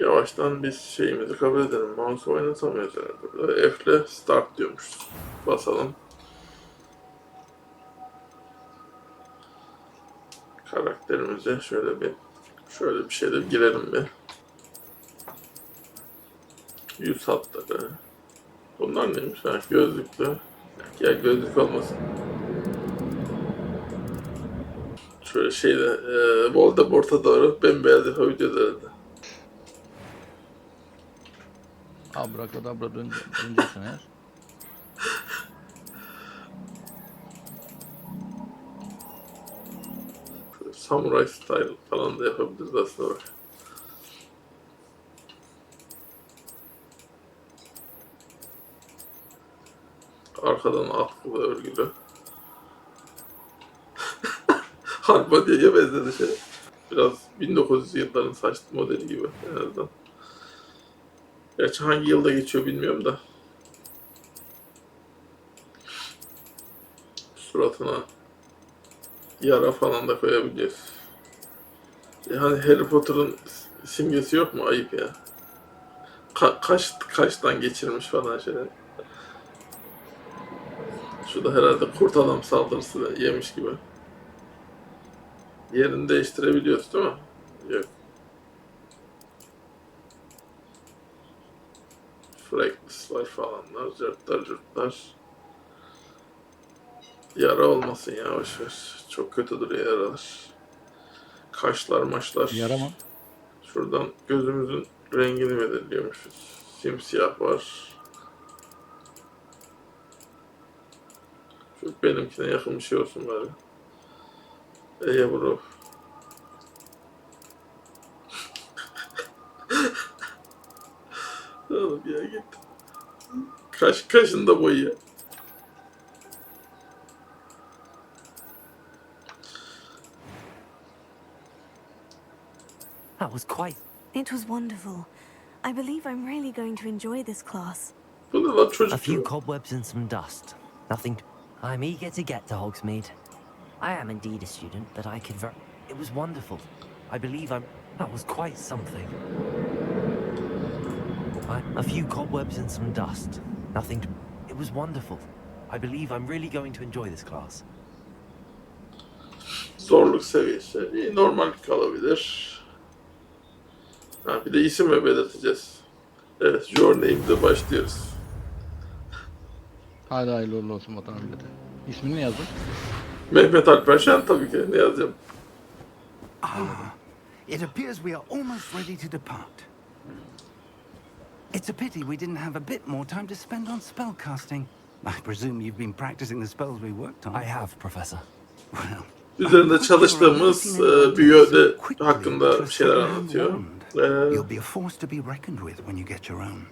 Yavaştan biz şeyimizi kabul edelim. Mouse oynatamıyoruz herhalde. Burada F ile start diyormuşuz. Basalım. Karakterimize şöyle bir şöyle bir şeyler girelim bir. Yüz hatları. Bunlar neymiş? Ha, gözlüklü. Ya gözlük olmasın. Şöyle şeyde e, Voldemort'a doğru bembeyaz yapabiliyoruz herhalde. Abrakadabra dön döneceksin eğer. Samurai style falan da yapabiliriz aslında. Arkadan atkılı örgülü. Harmonya'ya benzedi şey. Biraz 1900 yılların saç modeli gibi en azından. Gerçi hangi yılda geçiyor bilmiyorum da. Suratına yara falan da koyabiliyoruz. Yani Harry Potter'ın simgesi yok mu? Ayıp ya. Ka- kaş, kaştan geçirmiş falan şeyler. Şu da herhalde kurt adam saldırısı yemiş gibi. Yerini değiştirebiliyoruz değil mi? Yok. Fragrance var falanlar, cırtlar cırtlar. Yara olmasın ya boş ver. Çok kötü duruyor yaralar. Kaşlar maşlar. Yara mı? Şuradan gözümüzün rengini belirliyormuşuz. Simsiyah var. Şu benimkine yakın bir şey olsun bari. Eye bro. Oğlum ya git. Kaş, kaşın da boyu ya. That was quite. It was wonderful. I believe I'm really going to enjoy this class. Bu ne lan A few gibi. cobwebs and some dust. Nothing. I'm eager to get to Hogsmeade. I am indeed a student, but I could ver- It was wonderful. I believe I'm. That was quite something. I... A few cobwebs and some dust. Nothing. To... It was wonderful. I believe I'm really going to enjoy this class. Zorluk seviyesi iyi, normal kalabilir. Ha, bir de isim mi belirteceğiz? Evet, Your Name'de başlıyoruz. Hadi hayırlı uğurlu olsun vatan millete. İsmini ne yazdın? Mehmet Alper Şen tabii ki. Ne yazacağım? It appears we are almost ready to depart. It's a pity we didn't have a bit more time to spend on spellcasting. I presume you've been practicing the spells we worked on. I have, Professor. Well, Üzerinde çalıştığımız e, büyüde hakkında bir şeyler anlatıyor. you'll be a force to be reckoned with when you get your own.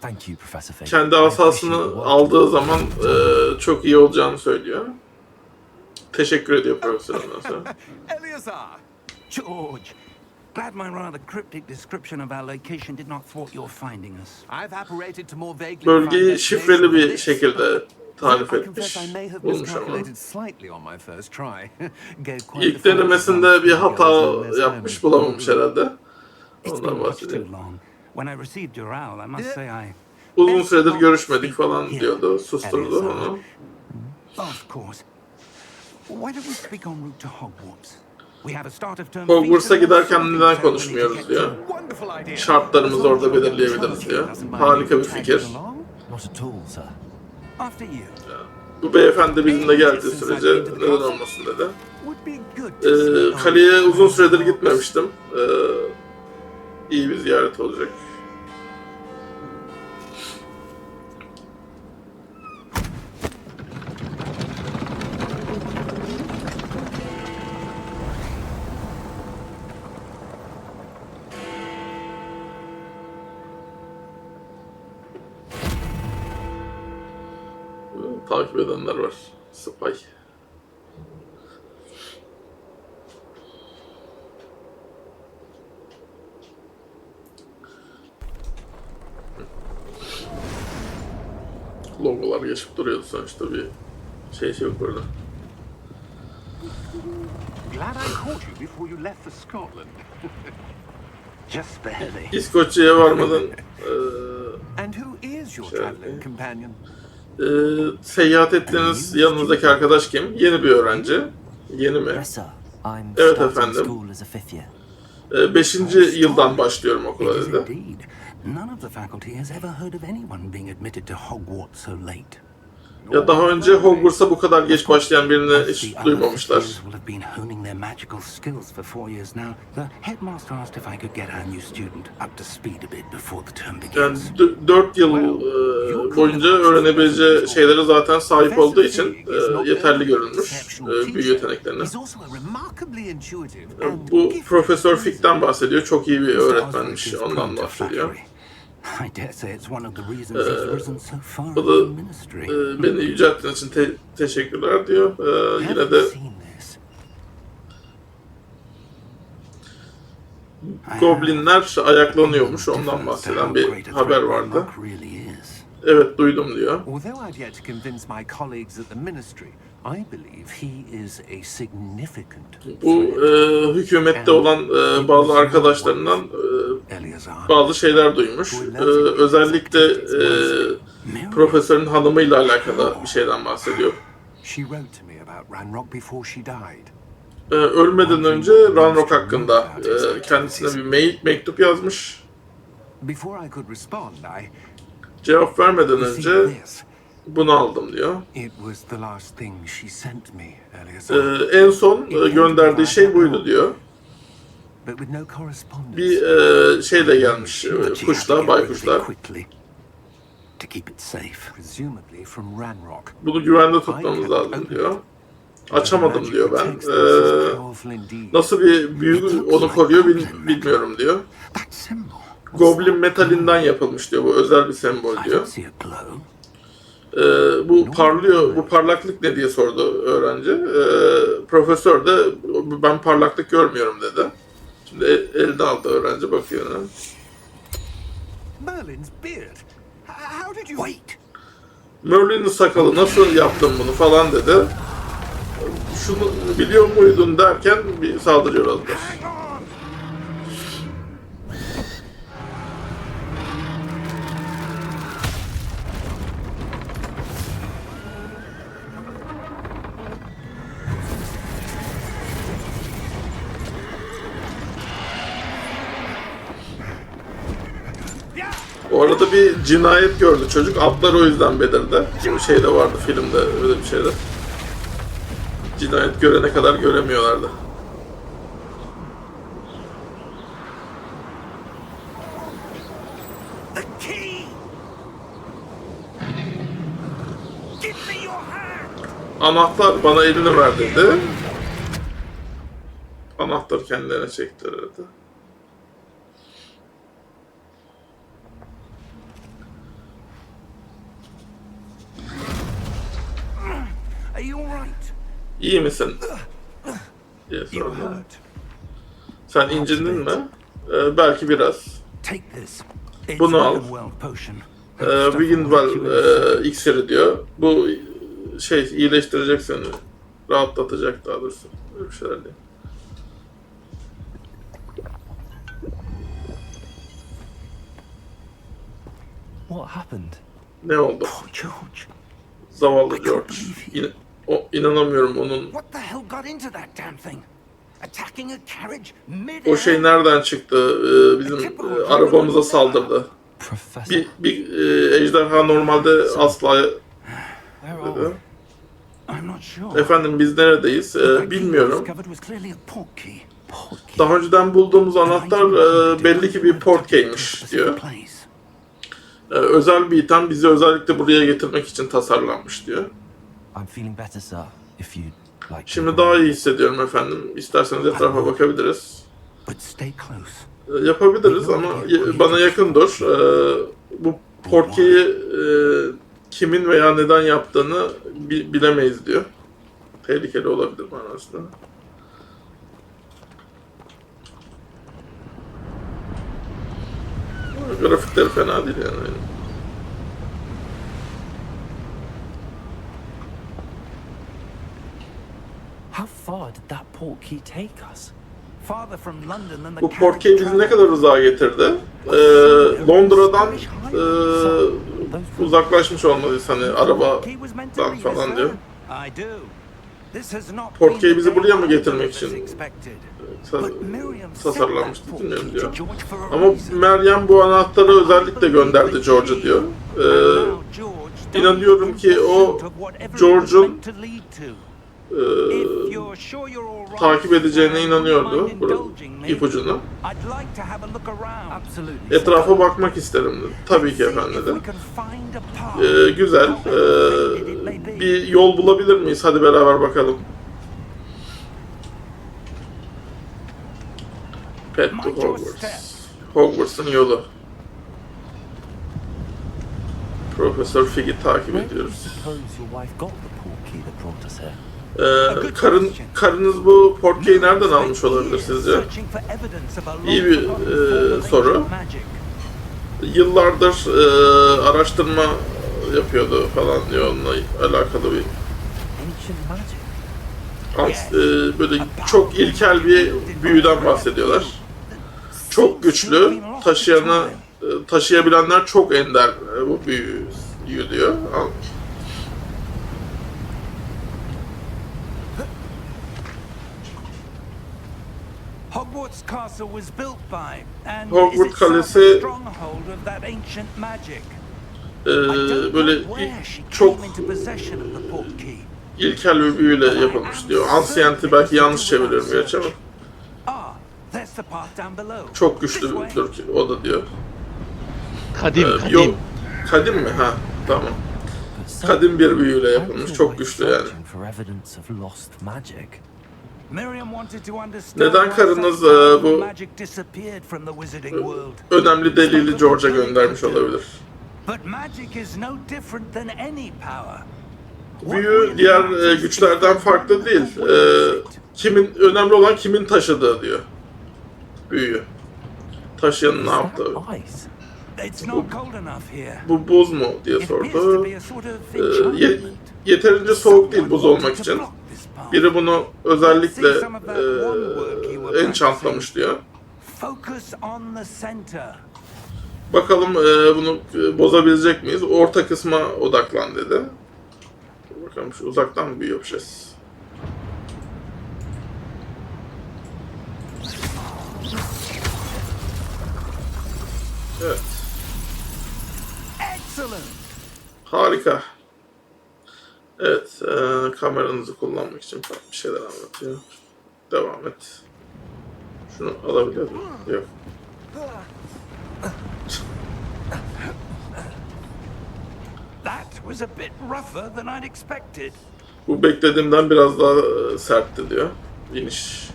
Thank you, Professor Fig. kendi asasını aldığı zaman e, çok iyi olacağını söylüyor. Teşekkür ediyor profesör. Eleazar! George! Glad my rather cryptic description of our location did not thwart your finding us. I've apparated to more vaguely Bölgeyi şifreli bir şekilde tarif I confess etmiş. I may have Bulmuş ama. miscalculated slightly on my first try. Gave quite İlk denemesinde bir hata yapmış, bulamamış herhalde. It's Ondan been much too bahsediyor. long. When I received your owl, I must say I... Uzun süredir görüşmedik falan diyordu. Susturdu onu. Of course. Why don't we speak en route to Hogwarts? Hogwarts'a giderken neden konuşmuyoruz idea. Şartlarımızı orada belirleyebiliriz diyor. Harika bir fikir. Bu beyefendi bizimle geldiği sürece neden olmasın dedi. Ee, kaleye uzun süredir gitmemiştim. Ee, iyi bir ziyaret olacak. Logolar geçip duruyordu sonuçta bir şey şey yok burada. Glad I caught you before you left for Scotland. Just barely. İskoçya'ya varmadan eee, And who is your traveling companion? eee, seyahat ettiğiniz yanınızdaki arkadaş kim? Yeni bir öğrenci. Yeni mi? Evet starting efendim. school as a fifth year. Eee, beşinci yıldan başlıyorum okula dedi. None of the faculty has ever heard of anyone being admitted to Hogwarts so late. Ya daha önce Hogwarts'a bu kadar geç başlayan birini hiç duymamışlar. fifth years will have been honing their magical skills for four years now. The headmaster asked if I could get our new student up to speed a bit before the term Yani begins. 4 yıl eee, boyunca öğrenebileceği şeylere zaten sahip olduğu için eee, yeterli görülmüş eee, büyü yeteneklerine. And Bu Profesör Fick'ten bahsediyor. Çok iyi bir öğretmenmiş. Ondan bahsediyor. I dare say it's one of the reasons he's risen so far in the ministry. eee, beni yücelttiğiniz için te- teşekkürler diyor. Have yine de goblinler ayaklanıyormuş. Ondan bahseden bir haber vardı. Evet duydum diyor. Although I've yet to convince my colleagues at the ministry, I believe he is a significant Bu eee, hükümette olan eee, bazı arkadaşlarından Eleazar. Bazı şeyler duymuş. Eee, özellikle Mary. profesörün hanımıyla alakalı bir şeyden bahsediyor. Ee, ölmeden önce Ranrock hakkında e, kendisine bir mail, mektup yazmış. Cevap vermeden önce bunu aldım diyor. Ee, en son e, gönderdiği şey buydu diyor. but with no correspondence. Bir e, şeyle gelmiş, e, But you have to kuşla, get rid of baykuşla. it quickly to keep it safe. presumably from Ranrock. Bunu güvende tutmamız lazım diyor. Açamadım diyor ben. Ee, nasıl bir büyü onu koruyor bil- bilmiyorum diyor. Goblin metalinden yapılmış diyor. Bu özel bir sembol diyor. Ee, bu parlıyor, bu parlaklık ne diye sordu öğrenci. Ee, profesör de ben parlaklık görmüyorum dedi. Şimdi el- eline aldı öğrenci bakıyor. ha. Merlin's beard. How did you... Wait. Merlin'in sakalı nasıl yaptın bunu falan dedi. Şunu biliyor muydun derken bir saldırıyor azlar. O arada bir cinayet gördü çocuk. Atlar o yüzden belirdi. Bir şey de vardı filmde öyle bir şeyde. Cinayet görene kadar göremiyorlardı. Anahtar bana elini ver dedi. Anahtarı kendilerine çektiler herhalde. Are you all right? İyi misin? diye sordu. Sen incindin mi? Ee, belki biraz. Bunu al. Ee, you e, iksiri diyor. Bu şey iyileştirecek seni. Rahatlatacak daha doğrusu. Öyle bir şeyler diyor. What happened? Ne oldu? Zavallı George. İn- o, inanamıyorum onun What the hell got into that damn thing? Attacking a carriage mid o şey nereden çıktı? Ee, bizim e, arabamıza saldırdı. Professor. Bir, bir e, ejderha normalde asla sure. Efendim biz neredeyiz? Ee, bilmiyorum. Daha önceden bulduğumuz anahtar e, belli ki bir port key'miş diyor. Ee, özel bir item bizi özellikle buraya getirmek için tasarlanmış diyor. I'm feeling better, sir. If you'd like. Şimdi daha iyi hissediyorum efendim. İsterseniz etrafa bakabiliriz. But stay close. Ee, Yapabiliriz ama bana yakın dur. Ee, bu portkeyi e, kimin veya neden yaptığını bi- bilemeyiz diyor. Tehlikeli olabilir manasında. Grafikleri fena değil yani. How far did that port key take us? farther from London than the Bu Portke'yi bizi ne kadar uzağa getirdi? Ee, Londra'dan e, uzaklaşmış olmalıyız hani arabadan Portkey falan diyor. been bizi buraya mı getirmek için tasarlanmıştı bilmiyorum Portkey diyor. Ama. Meryem bu anahtarı özellikle gönderdi George'a diyor. Ee, inanıyorum ki o George'un e, takip edeceğine inanıyordu bu ipucunu. Etrafa bakmak isterim dedi. Tabii ki efendim dedi. path. Ee, güzel. Ee, bir yol bulabilir miyiz? Hadi beraber bakalım. Path to Hogwarts. Hogwarts'ın yolu. Profesör Fig'i takip ediyoruz. Ee, karın, karınız bu Portke'yi nereden almış olabilir sizce? İyi bir, e, soru. Yıllardır e, araştırma yapıyordu falan diyor onunla alakalı bir. As- e, böyle çok ilkel bir büyüden bahsediyorlar. Çok güçlü, taşıyanı e, taşıyabilenler çok ender e, bu büyüyü diyor. Al- Hogwarts Castle was built by and Hogwarts is itself Kalesi- a stronghold of that ancient magic. e, I don't böyle know where she çok came into possession of the portkey. ilkel bir büyüyle yapılmış diyor. Ancient belki yanlış çeviriyorum gerçi ama Ah, there's the path down below. çok güçlü bir Türk o da diyor. Kadim, Ee, kadim. yok, kadim mi? Ha, tamam. Kadim bir büyüyle yapılmış, çok güçlü yani. Neden karınız, e, bu-. Önemli delili George'a göndermiş olabilir. Büyü diğer e, güçlerden farklı değil. E, kimin önemli olan kimin taşıdığı diyor. Büyüyü. Taşıyanın ne yaptığı. ice? It's not cold enough here. Bu buz mu diye sordu. E, yeterince soğuk değil buz olmak için. Biri bunu özellikle e, enchantlamış diyor. Bakalım e, bunu e, bozabilecek miyiz? Orta kısma odaklan dedi. Bakalım şu uzaktan mı büyü yapacağız? Evet. Harika. Evet, e, kameranızı kullanmak için bir şeyler anlatıyor. Devam et. Şunu alabiliyor muyum? Yok. That was a bit rougher than I'd expected. Bu beklediğimden biraz daha e, sertti diyor. İniş.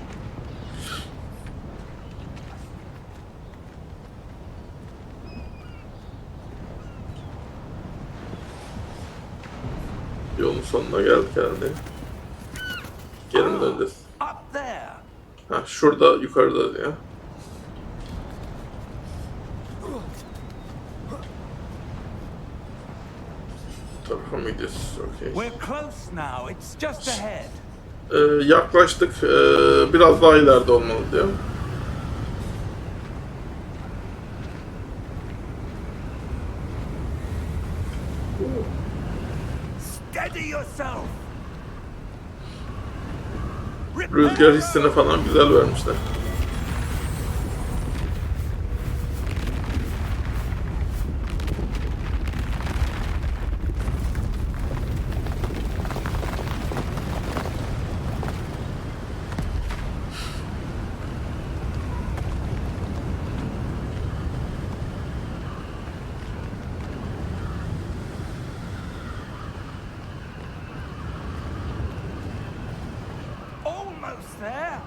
Sonuna geldik herhalde. Geri mi döneceğiz? Ha şurada yukarıda. Bu tarafa mı gidiyoruz? Okey. We're close now. It's just ahead. Ee, yaklaştık. Ee, biraz daha ileride olmalı diyor. Hissini falan güzel vermişler. Almost there.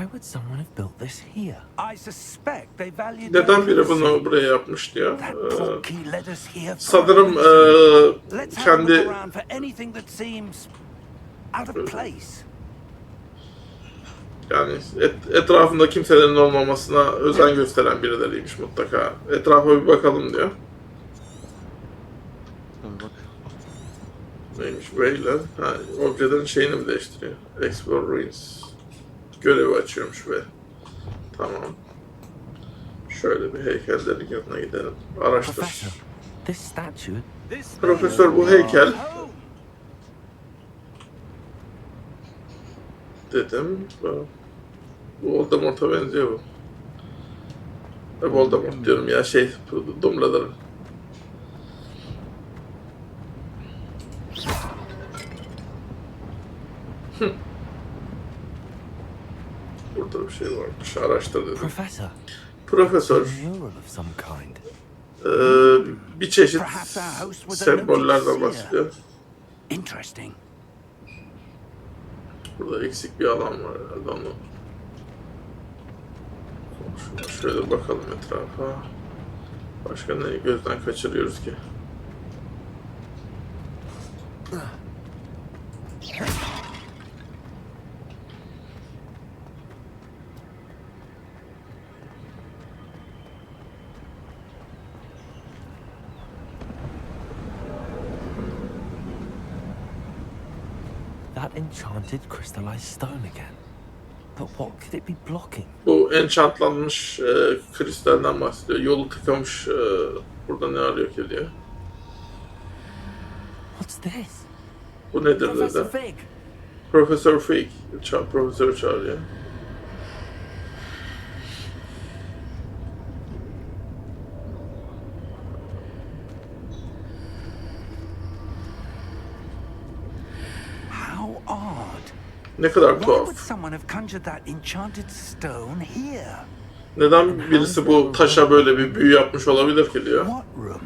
Why would someone have built this here? I suspect they valued Neden biri bunu buraya yapmış diyor. That Ee, portkey led us here for sanırım a reason. Let's have a look kendi around for anything that seems out of place. Yani et- etrafında kimselerin olmamasına özen gösteren birileriymiş mutlaka. Etrafa bir bakalım diyor. Neymiş böyle? Ha, objelerin şeyini mi değiştiriyor? Explore Ruins. Görevi açıyormuş ve tamam. Şöyle bir heykellerin yanına gidelim. Araştır. Profesör bu heykel dedim. Bu bu Voldemort'a benziyor bu. E, Voldemort diyorum ya şey Dumbledore'ın. Hı. Burada bir şey varmış. Araştır dedim. Profesör mural of some kind. e, bir çeşit sembollerden bahsediyor. Interesting. Burada eksik bir alan var herhalde onu. Şöyle bakalım etrafa. Başka ne gözden kaçırıyoruz ki? That enchanted crystallized stone again. But what could it be blocking? Bu enchantlanmış e, kristalden bahsediyor. Yolu tıkamış. E, burada ne arıyor ki diyor. What's this? Bu nedir Professor dedi. Fig! Profesör Fig. Ça profesör çağırıyor. How odd. Ne kadar tuhaf. Neden birisi bu taşa böyle bir büyü yapmış olabilir ki diyor. What room?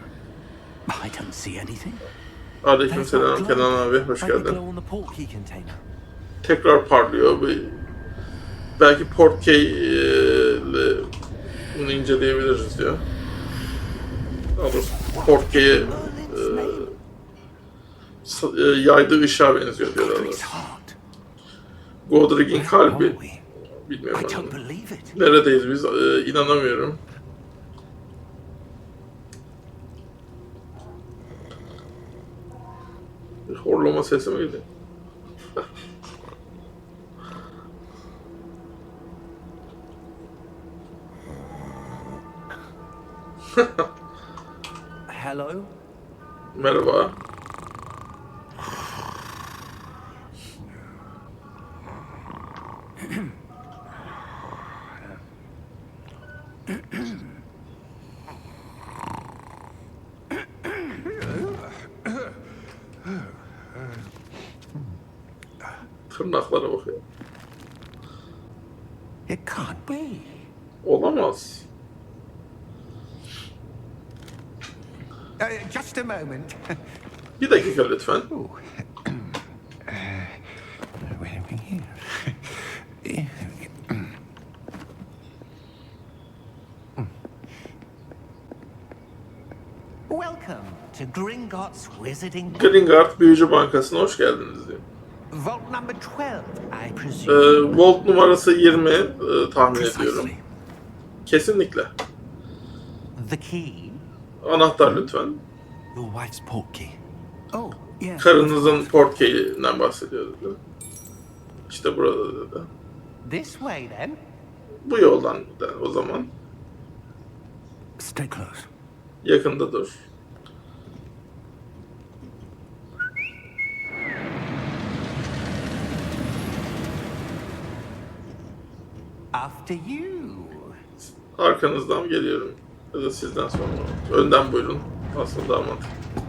I don't see anything. Aleyküm selam Kenan abi. Hoş geldin. tekrar parlıyor. Belki Portkey ile bunu inceleyebiliriz diyor. Daha doğrusu e, sa- e, yaydığı ışığa benziyor diyor. daha Godric's doğrusu. heart. Godric'in kalbi. Bilmiyorum. Neredeyiz biz? E, inanamıyorum. Bir horlama sesi miydi? Hello? Merhaba. Tırnaklara bakıyor. It can't be. Olamaz. Uh, just a moment. Bir dakika lütfen. Oh. Where are we here? Welcome to Gringotts Wizarding Gringard Büyücü Bankası'na hoş geldiniz diyor. Vault number 12, I Ee. Volt numarası 20 e, tahmin ediyorum. Precisely. Kesinlikle. the key. Anahtar lütfen. Your wife's portkey. Oh, Karınızın portkeyinden bahsediyor dedi. İşte burada dedi. This way then. Bu yoldan da o zaman. Stay close. Yakında dur. After you. Arkanızdan geliyorum. Ya da sizden sonra. Önden buyurun. Aslında damat. Uh,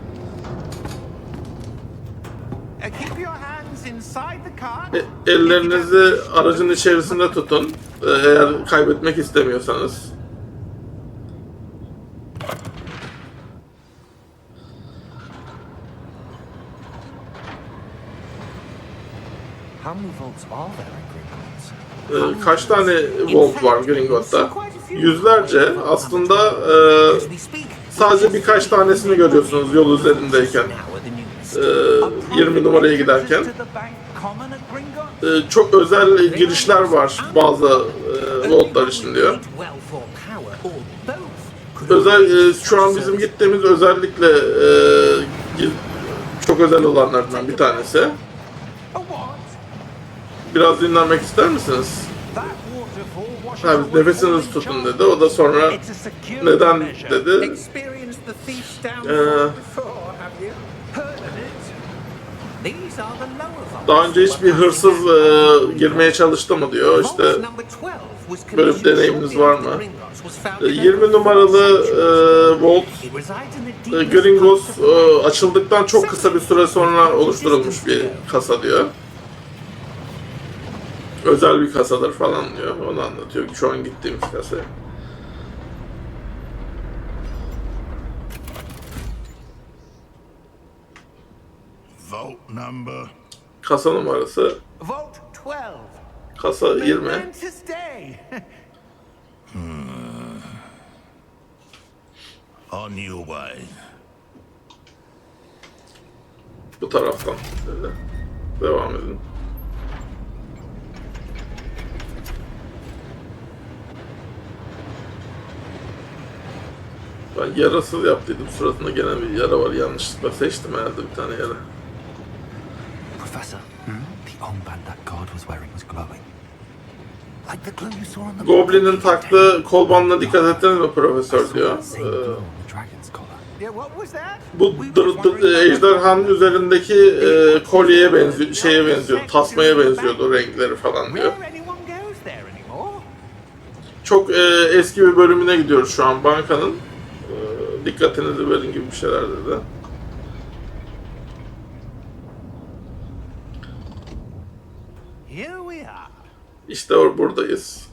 E, ellerinizi aracın içerisinde tutun. E, Eğer kaybetmek istemiyorsanız. How many vaults are there in Gringotts? E, Kaç tane Volt var Gringotts'ta? Yüzlerce. Aslında e, sadece birkaç tanesini görüyorsunuz yol üzerindeyken. now at the newest. E, 20 numaraya giderken. To the bank common at Gringotts? e, çok özel girişler var bazı e, vaultlar için diyor. Özel e, şu an bizim gittiğimiz özellikle e, çok özel olanlardan bir tanesi. Biraz dinlenmek ister misiniz? Away nefesinizi tutun dedi. O da sonra neden dedi. Ee, Daha önce hiçbir hırsız e, girmeye çalıştı mı diyor. İşte number 12 was böyle bir deneyiminiz var mı? E, in 20 numaralı e, the e, Gringos e, açıldıktan çok kısa bir süre sonra oluşturulmuş bir kasa diyor. Özel bir kasadır falan diyor. Onu anlatıyor. Şu an gittiğimiz kasa. Vault number. Kasa numarası Vault 12. kasa 20. Momentous day. On your way. Bu taraftan. Devam edin. Ben yarasız yaptıydım suratında gene bir yara var yanlışlıkla seçtim herhalde bir tane yara. Professor, the armband that guard was wearing was glowing. Like the glow you saw on the Goblin'in taktığı kolbanına dikkat ettiniz mi profesör diyor. Ee, bu dır, dır- ejderhanın üzerindeki e, kolyeye benziyor, şeye benziyor, tasmaya benziyordu renkleri falan diyor. Çok e, eski bir bölümüne gidiyoruz şu an bankanın. E, dikkatinizi verin gibi bir şeyler dedi. Here we are. İşte or buradayız.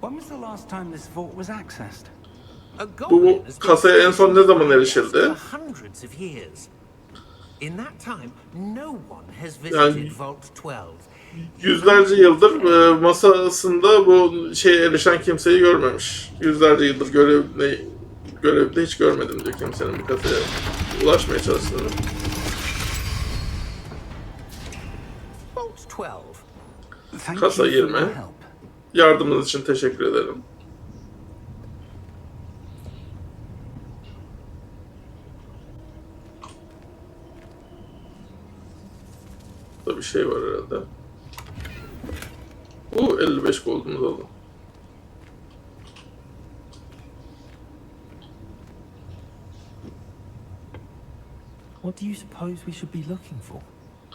When was the last time this vault was accessed? A Bu kasaya en son ne zaman erişildi? hundreds of years. In that time, no one has Yani- visited Vault 12. Yüzlerce yıldır e, masasında bu şeye erişen kimseyi görmemiş. Yüzlerce yıldır görevde, görevde hiç görmedim diyor kimsenin bir kasaya ulaşmaya çalıştığını. Vault 12. Thank Kasa you for 20. your help. Yardımınız için teşekkür ederim. Burada bir şey var herhalde. Bu 55 gold'umuz oldu. What do you suppose we should be looking for?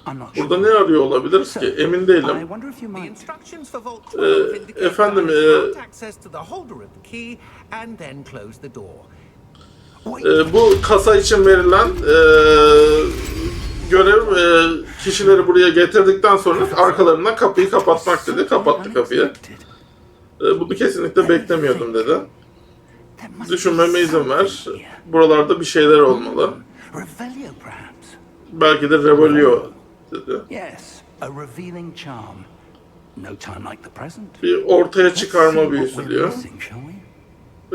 I'm not Burada ne arıyor olabiliriz ki? Emin değilim. wonder if you The might. instructions for Vault 12 indicate efendim, e- grant access to the holder of the key and then close the door. Wait, Ee, bu kasa için verilen e, görev e, kişileri buraya getirdikten sonra arkalarından kapıyı kapatmak dedi. Kapattı kapıyı. E, bunu kesinlikle beklemiyordum dedi. Düşünmeme izin ver. Buralarda bir şeyler olmalı. Revelio, perhaps. Belki de Revolio dedi. Yes, a revealing charm. No time like the present. Bir ortaya çıkarma büyüsü diyor. missing, shall we?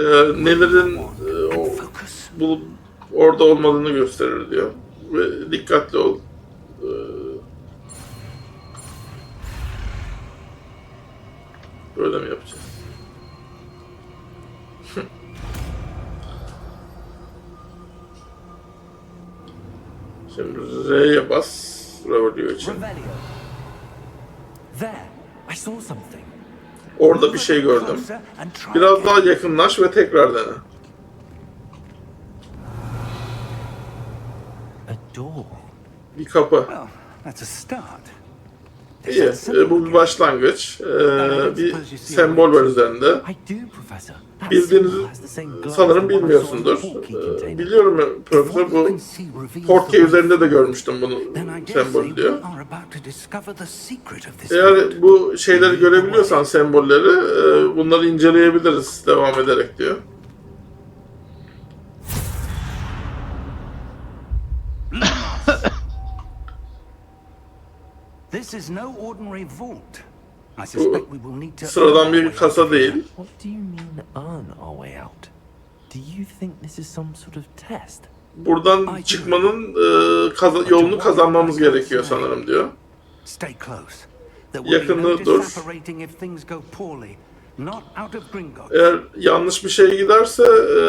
E, nelerin e, o- bulup orada olmadığını gösterir diyor. Ve dikkatli ol. Ee, Böyle mi yapacağız? Şimdi R'ye bas. Revolio için. Revelio. There, I saw something. Orada bir şey gördüm. Biraz daha yakınlaş ve tekrar dene. Bir kapı. Well, that's a start. İyi. e, Bu bir başlangıç. Bir sembol var üzerinde. Bildiğiniz sanırım bilmiyorsundur. container. biliyorum profesör bu portkey üzerinde de görmüştüm bunu sembol diyor. Eğer bu şeyleri görebiliyorsan sembolleri e, bunları inceleyebiliriz devam ederek diyor. This is no ordinary vault. I suspect we will need to Sıradan earn our bir way kasa out. değil. What do you mean, earn our way out? Do you think this is some sort of test? Buradan çıkmanın e, kaza- yolunu kazanmamız gerekiyor sanırım diyor. Stay close. No dur. disapparating if things go poorly. Not out of Gringotts. Eğer yanlış bir şey giderse e,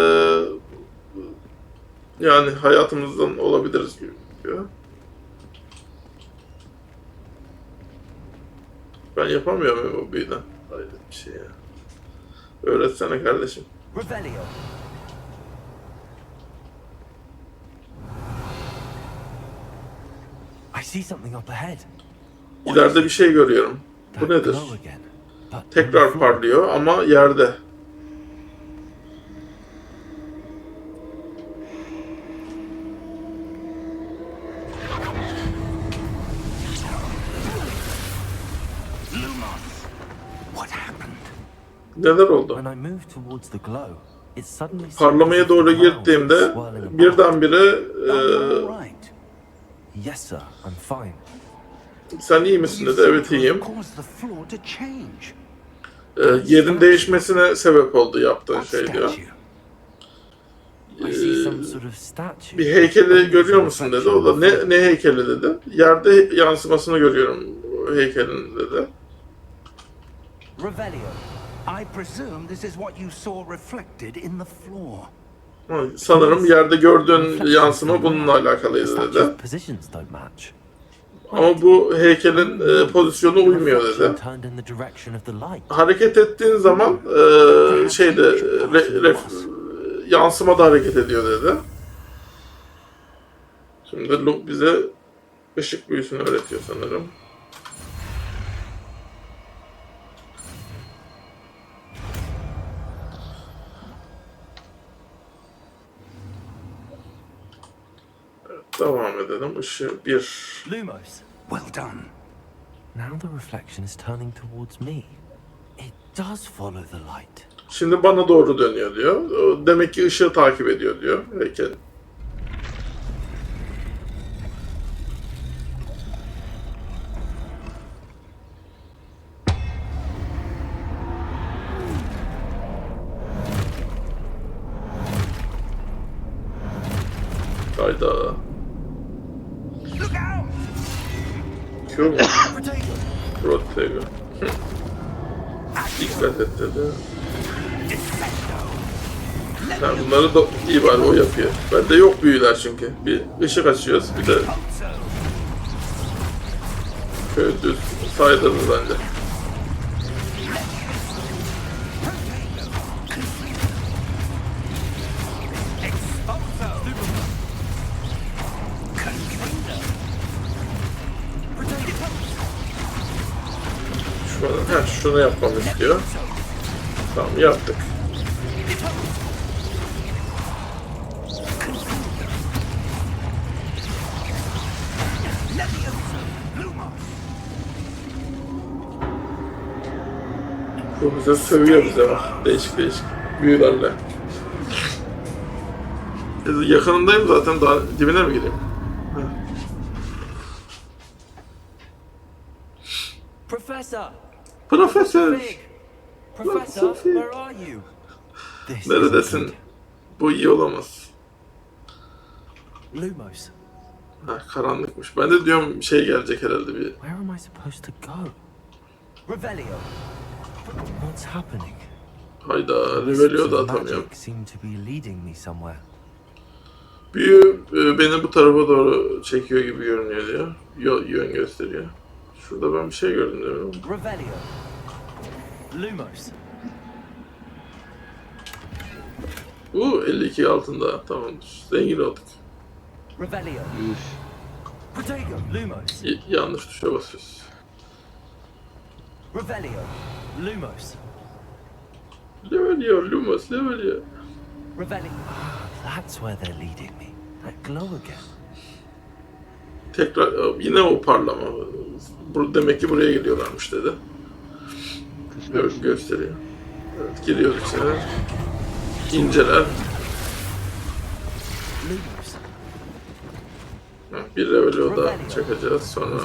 yani hayatımızdan olabiliriz gibi diyor. Ben yapamıyor muyum o büyüden? Hayret bir şey ya. Öğretsene kardeşim. Revelio. I see something up ahead. İleride bir şey görüyorum. Bu nedir? Tekrar parlıyor ama yerde. What happened? Neler oldu? When I moved towards the glow, it suddenly seemed Parlamaya doğru gittiğimde birdenbire e, sen iyi misin dedi. Evet iyiyim. E, yerin değişmesine sebep oldu yaptığın şey diyor. statue. Bir heykeli görüyor musun dedi. O da ne, ne heykeli dedi. Yerde yansımasını görüyorum heykelin dedi. Revelio. I presume this is what you saw reflected in the floor. Sanırım yerde gördüğün yansıma bununla alakalıydı dedi. Ama bu heykelin e, pozisyonu uymuyor dedi. Hareket ettiğin zaman e, şeyde re, ref- yansıma da hareket ediyor dedi. Şimdi Luke bize ışık büyüsünü öğretiyor sanırım. Devam edelim. Işığı bir Lumos. Well done. Now the reflection is turning towards me. It does follow the light. Şimdi bana doğru dönüyor diyor. Demek ki ışığı takip ediyor diyor heykel. Hayda. Q mu? Protego. Dikkat et dedi. Ha, bunları da iyi bari o yapıyor. Bende yok büyüler çünkü. Bir ışık açıyoruz bir de şöyle düz saydırır bence. Şunu yapmamı istiyor. Tamam yaptık. Bize sövüyor bize bak. Değişik değişik büyülerle. Yakınındayım zaten daha dibine mi gireyim? Professor! Profesör! Big! Professor, Sophie. where are you? This isn't Neredesin? Bu iyi olamaz. Lumos, Ha, karanlıkmış. Ben de diyorum şey gelecek herhalde bir. where am I supposed to go? Revelio. What's happening? Hayda, Revelio da atamıyorum. Büyü e, beni bu tarafa doğru çekiyor gibi görünüyor diyor. Yol, yön gösteriyor. Şurada ben bir şey gördüm değil mi? Revelio. Lumos. Uuu 52 altında. Tamamdır. Zengin olduk. Revelio. Üf. Protego. Lumos. Y- yanlış tuşa basıyoruz. Revelio. Lumos. Revelio, Lumos, Revelio. Revelio. That's where they're leading me. That glow again. Tekrar e, yine o parlama. Bu, demek ki buraya geliyorlarmış dedi. Gö gösteriyor. Evet giriyoruz içine. İnceler. Bir Revelio daha çakacağız sonra.